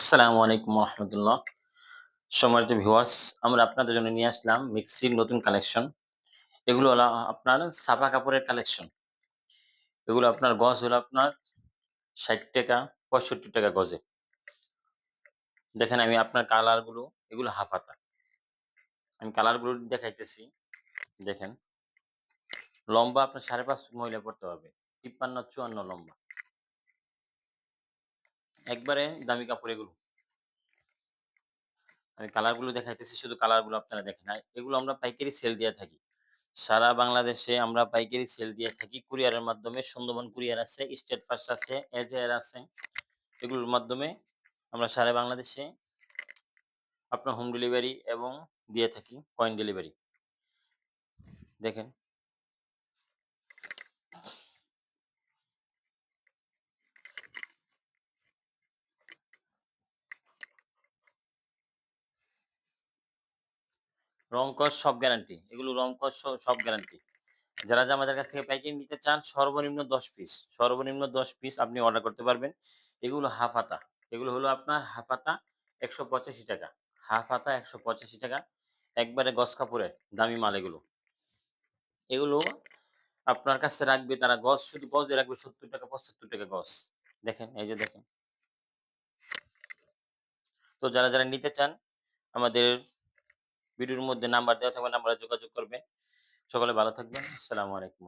আসসালামু আলাইকুম রহমতুল্লাহ সম্মানিত ভিউয়ার্স, আমরা আপনাদের জন্য নিয়ে আসলাম মিক্সির নতুন কালেকশন। এগুলো হলো আপনার সাফা কাপড়ের কালেকশন। এগুলো আপনার গজ হলো আপনার ষাট টাকা, পঁয়ষট্টি টাকা গজে। দেখেন আমি আপনার কালারগুলো, এগুলো হাফাতা। আমি কালারগুলো দেখাইতেছি, দেখেন। লম্বা আপনার সাড়ে পাঁচ মহিলা পড়তে হবে, তিপ্পান্ন, চুয়ান্ন লম্বা। একবারে দামি কাপড় এগুলো। আমি কালারগুলো দেখাইতেছি, শুধু কালারগুলো আপনারা দেখেন। আর এগুলো আমরা পাইকারি সেল দিয়ে থাকি। সারা বাংলাদেশে আমরা পাইকারি সেল দিয়ে থাকি। কুরিয়ারের মাধ্যমে সুন্দরবন কুরিয়ার আছে, স্টেট ফার্স্ট আছে এজেআর আছে। এগুলোর মাধ্যমে আমরা সারা বাংলাদেশে আপনার হোম ডেলিভারি এবং দিয়ে থাকি কয়েন ডেলিভারি দেখেন রং কস সব গ্যারান্টি এগুলো রং কস সব গ্যারান্টি যারা আমাদের কাছ থেকে পাইকারি নিতে চান, সর্বনিম্ন দশ পিস সর্বনিম্ন দশ পিস আপনি অর্ডার করতে পারবেন। এগুলো হাফ হাতা, এগুলো হলো আপনার হাফ হাতা একশো পঁচাশি টাকা, হাফ হাতা একশো পঁচাশি টাকা, একবারে গস কাপড়ের দামি মাল এগুলো। এগুলো আপনার কাছে রাখবে তারা গস, শুধু গজে রাখবে সত্তর টাকা, পঁচাত্তর টাকা গস। দেখেন, এই যে দেখেন। তো যারা যারা নিতে চান, আমাদের ভিডিওর মধ্যে নাম্বার দেওয়া থাকবে নাম্বারে যোগাযোগ করবে। সকলে ভালো থাকবেন। আসসালামু আলাইকুম।